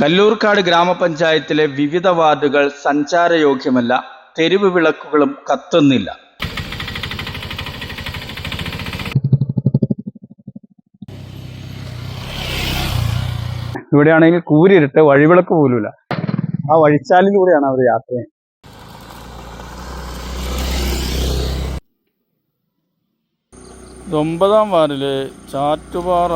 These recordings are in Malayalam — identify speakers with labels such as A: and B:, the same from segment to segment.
A: കല്ലൂർക്കാട് ഗ്രാമപഞ്ചായത്തിലെ വിവിധ വാർഡുകൾ സഞ്ചാരയോഗ്യമല്ല തെരുവ് വിളക്കുകളും കത്തുന്നില്ല. ഇവിടെയാണെങ്കിൽ കൂരിരുട്ട് വഴിവിളക്ക് പോലുമില്ല. ആ വഴിച്ചാലിലൂടെയാണ് അവർ യാത്ര ചെയ്യുന്നത്. ഒമ്പതാം വാർഡിലെ ചാറ്റുപാറ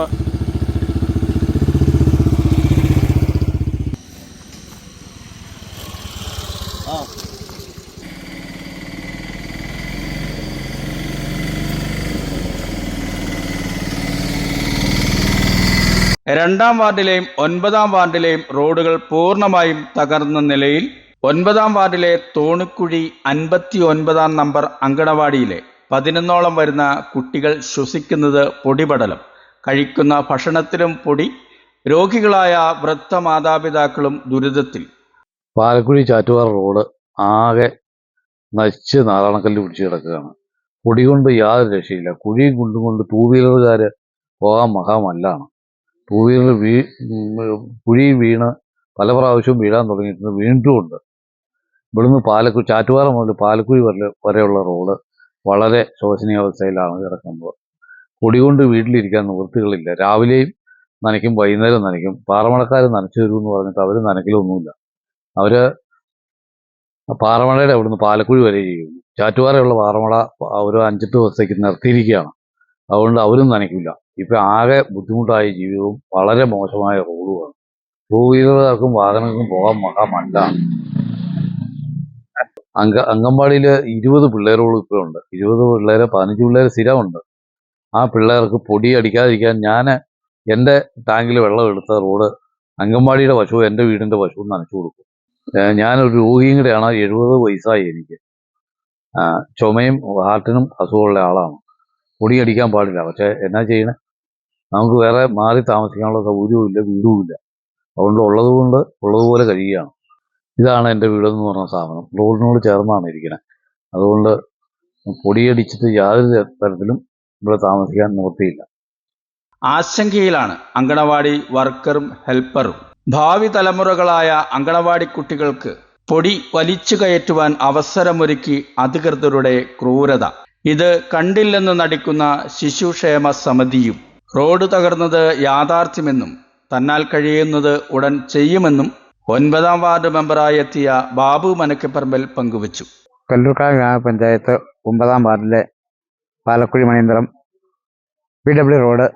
A: രണ്ടാം വാർഡിലെയും ഒൻപതാം വാർഡിലെയും റോഡുകൾ പൂർണമായും തകർന്ന നിലയിൽ ഒൻപതാം വാർഡിലെ തോണിക്കുഴി അൻപത്തി ഒൻപതാം നമ്പർ അങ്കണവാടിയിലെ പതിനൊന്നോളം വരുന്ന കുട്ടികൾ ശ്വസിക്കുന്നത് പൊടിപടലം. കഴിക്കുന്ന ഭക്ഷണത്തിലും പൊടി രോഗികളായ വൃദ്ധ മാതാപിതാക്കളും ദുരിതത്തിൽ.
B: പാലക്കുഴി ചാറ്റുവാർ റോഡ് ആകെ നശിച്ച് നാരായണക്കല്ല് പിടിച്ച് കിടക്കുകയാണ്. പൊടി കൊണ്ട് യാതൊരു രക്ഷയില്ല. കുഴിയും കുണ്ടും കൊണ്ട് ടൂ വീലറുകാർ പോകാൻ മഹാമല്ലാണ്. ടൂ വീ കുഴി വീണ് പല പ്രാവശ്യവും വീഴാൻ തുടങ്ങിയിട്ടുണ്ട്. വീണ്ടുമുണ്ട് ഇവിടുന്ന് പാലക്കുഴി ചാറ്റുപാറ മുതൽ പാലക്കുഴി വരെ വരെയുള്ള റോഡ് വളരെ ശോചനീയാവസ്ഥയിലാണ് കിടക്കുന്നത്. പൊടി കൊണ്ട് വീട്ടിലിരിക്കാൻ നിവൃത്തികളില്ല. രാവിലെയും നനയ്ക്കും വൈകുന്നേരം നനയ്ക്കും. പാറമടക്കാർ നനച്ചു തരൂ എന്ന് പറഞ്ഞിട്ട് അവർ നനയ്ക്കലൊന്നുമില്ല. അവർ പാറമടയുടെ അവിടുന്ന് പാലക്കുഴി വരെ ചെയ്യുന്നു ചാറ്റുപാറയുള്ള പാറമട ഒരു അഞ്ചെട്ട് ദിവസത്തേക്ക് നിർത്തിയിരിക്കുകയാണ്. അതുകൊണ്ട് അവരും നനയ്ക്കില്ല. ഇപ്പൊ ആകെ ബുദ്ധിമുട്ടായ ജീവിതവും വളരെ മോശമായ റോഡുമാണ്. ടൂ വീലറുകാർക്കും വാഹനങ്ങൾക്കും പോകാൻ മഹാമല്ലാണ് അങ്ക അംഗൻവാടിയിൽ ഇരുപത് പിള്ളേരോളം ഇപ്പോൾ ഉണ്ട്. ഇരുപത് പിള്ളേരെ പതിനഞ്ച് പിള്ളേർ സ്ഥിരമുണ്ട്. ആ പിള്ളേർക്ക് പൊടി അടിക്കാതിരിക്കാൻ ഞാൻ എന്റെ ടാങ്കിൽ വെള്ളം എടുത്ത റോഡ് അംഗൻവാടിയുടെ വശവും എന്റെ വീടിന്റെ വശവും നനച്ചു കൊടുക്കും. ഞാനൊരു രോഗിയും കൂടെയാണ് എഴുപത് വയസ്സായി എനിക്ക്. ചുമയും ഹാർട്ടിനും അസുഖമുള്ള ആളാണ്. പൊടി അടിക്കാൻ പാടില്ല. പക്ഷെ എന്നാ ചെയ്യണേ? നമുക്ക് വേറെ മാറി താമസിക്കാനുള്ള സൗകര്യവും ഇല്ല വീടും ഇല്ല അതുകൊണ്ട് ഉള്ളത് കൊണ്ട് ഉള്ളതുപോലെ കഴിയുകയാണ്. ഇതാണ് എന്റെ വീടെന്ന് പറഞ്ഞ സ്ഥാപനം റോഡിനോട് ചേർന്നാണ് ഇരിക്കുന്നത് അതുകൊണ്ട് പൊടിയടിച്ചിട്ട് യാതൊരു തരത്തിലും ഇവിടെ താമസിക്കാൻ നിവൃത്തിയില്ല.
A: ആശങ്കയിലാണ് അങ്കണവാടി വർക്കറും ഹെൽപ്പറും. ഭാവി തലമുറകളായ അങ്കണവാടി കുട്ടികൾക്ക് പൊടി വലിച്ചു കയറ്റുവാൻ അവസരമൊരുക്കി അധികൃതരുടെ ക്രൂരത. ഇത് കണ്ടില്ലെന്ന് നടിക്കുന്ന ശിശുക്ഷേമ സമിതിയും. റോഡ് തകർന്നത് യാഥാർത്ഥ്യമെന്നും തന്നാൽ കഴിയുന്നത് ഉടൻ ചെയ്യുമെന്നും ഒൻപതാം വാർഡ് മെമ്പറായി എത്തിയ ബാബു മനക്കപ്പറമ്പിൽ പങ്കുവച്ചു.
C: കല്ലൂർക്കാട് ഗ്രാമപഞ്ചായത്ത് ഒമ്പതാം വാർഡിലെ Palakkuzhi Maniyantharam P W road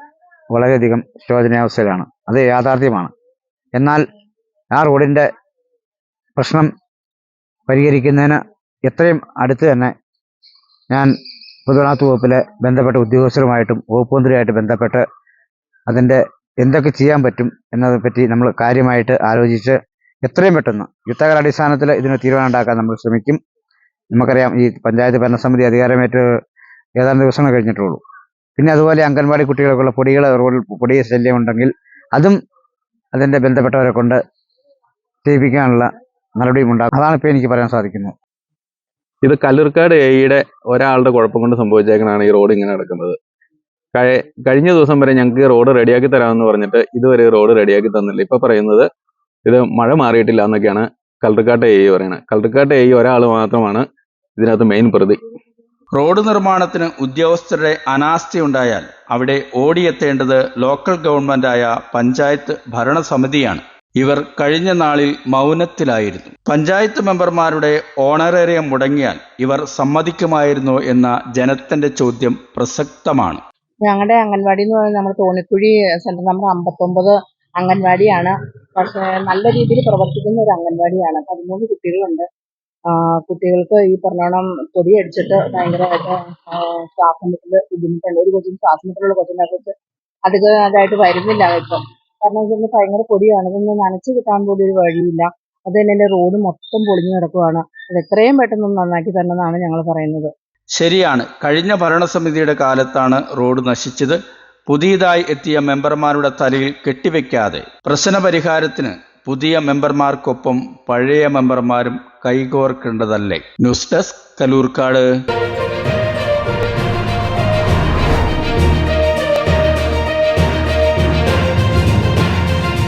C: വളരെയധികം ശോചനീയാവസ്ഥയിലാണ്. അത് യാഥാർത്ഥ്യമാണ്. എന്നാൽ ആ റോഡിന്റെ പ്രശ്നം പരിഹരിക്കുന്നതിന് എത്രയും അടുത്ത് തന്നെ ഞാൻ പൊതുമരാമത്ത് വകുപ്പിലെ ബന്ധപ്പെട്ട ഉദ്യോഗസ്ഥരുമായിട്ടും വകുപ്പ് മന്ത്രിയായിട്ട് ബന്ധപ്പെട്ട് അതിന്റെ എന്തൊക്കെ ചെയ്യാൻ പറ്റും എന്നതിനെപ്പറ്റി നമ്മൾ കാര്യമായിട്ട് ആലോചിച്ച് എത്രയും പെട്ടെന്ന് യുദ്ധകാലാടിസ്ഥാനത്തിൽ ഇതിന് തീരുമാനം ഉണ്ടാക്കാൻ നമ്മൾ ശ്രമിക്കും. നമുക്കറിയാം ഈ പഞ്ചായത്ത് ഭരണസമിതി അധികാരമേറ്റ് ഏതാനും ദിവസങ്ങൾ കഴിഞ്ഞിട്ടുള്ളൂ. പിന്നെ അതുപോലെ അംഗൻവാടി കുട്ടികൾക്കുള്ള പൊടികൾ റോഡിൽ പൊടി ശല്യം ഉണ്ടെങ്കിൽ അതും അതിന്റെ ബന്ധപ്പെട്ടവരെ കൊണ്ട് ചെയ്യിപ്പിക്കാനുള്ള നടപടിയും ഉണ്ടാകും അതാണ് ഇപ്പോൾ എനിക്ക് പറയാൻ സാധിക്കുന്നത്.
D: ഇത് കല്ലൂർക്കാട് എയുടെ ഒരാളുടെ കുഴപ്പം കൊണ്ട് സംഭവിച്ചേക്കണാണ് ഈ റോഡ് ഇങ്ങനെ നടക്കുന്നത്. കഴിഞ്ഞ ദിവസം വരെ ഞങ്ങൾക്ക് റോഡ് റെഡിയാക്കി തരാമെന്ന് പറഞ്ഞിട്ട് ഇതുവരെ റോഡ് റെഡിയാക്കി തന്നില്ല. ഇപ്പൊ പറയുന്നത് ഇത് മഴ മാറിയിട്ടില്ല എന്നൊക്കെയാണ് കല്ലൂർക്കാട്ട് എ പറയുന്നത് കല്ലൂർക്കാട്ട് എ ഒരാൾ മാത്രമാണ് ഇതിനകത്ത് മെയിൻ പ്രതി.
A: റോഡ് നിർമ്മാണത്തിന് ഉദ്യോഗസ്ഥരുടെ അനാസ്ഥയുണ്ടായാൽ അവിടെ ഓടിയെത്തേണ്ടത് ലോക്കൽ ഗവൺമെന്റായ പഞ്ചായത്ത് ഭരണസമിതിയാണ്. ഇവർ കഴിഞ്ഞ നാളിൽ മൗനത്തിലായിരുന്നു. പഞ്ചായത്ത് മെമ്പർമാരുടെ ഓണറേറിയം മുടങ്ങിയാൽ ഇവർ സമ്മതിക്കുമായിരുന്നു എന്ന ജനത്തിന്റെ ചോദ്യം പ്രസക്തമാണ്.
E: ഞങ്ങളുടെ അംഗൻവാടി എന്ന് പറയുന്നത് നമ്മുടെ തോണിക്കുഴി സെന്റർ നമ്പർ അമ്പത്തൊമ്പത് അംഗൻവാടിയാണ്. പക്ഷേ നല്ല രീതിയിൽ പ്രവർത്തിക്കുന്ന ഒരു അംഗൻവാടിയാണ്. പതിമൂന്ന് കുട്ടികളുണ്ട്. കുട്ടികൾക്ക് ഈ പറഞ്ഞോണം പൊടി അടിച്ചിട്ട് ഭയങ്കരമായിട്ട് ശ്വാസമുട്ടൽ ബുദ്ധിമുട്ടുണ്ട്. ഒരു കൊച്ചിന് ശ്വാസമുട്ടലുള്ള കൊച്ചിനെ കുറിച്ച് അതായിട്ട് വരുന്നില്ല ഇപ്പം. കാരണം വെച്ചാൽ ഭയങ്കര പൊടിയാണ്. ഇതൊന്ന് നനച്ച് കിട്ടാൻ പോലും ഒരു വഴിയില്ല. അത് തന്നെ റോഡ് മൊത്തം പൊളിഞ്ഞു കിടക്കുവാണ്. അത് എത്രയും പെട്ടെന്ന് നന്നാക്കി തരണമെന്നാണ് ഞങ്ങൾ പറയുന്നത്.
A: ശരിയാണ്. കഴിഞ്ഞ ഭരണസമിതിയുടെ കാലത്താണ് റോഡ് നശിച്ചത്. പുതിയതായി എത്തിയ മെമ്പർമാരുടെ തലയിൽ കെട്ടിവെക്കാതെ പ്രശ്നപരിഹാരത്തിന് പുതിയ മെമ്പർമാർക്കൊപ്പം പഴയ മെമ്പർമാരും കൈകോർക്കേണ്ടതല്ലേ? News desk Kalloorkad.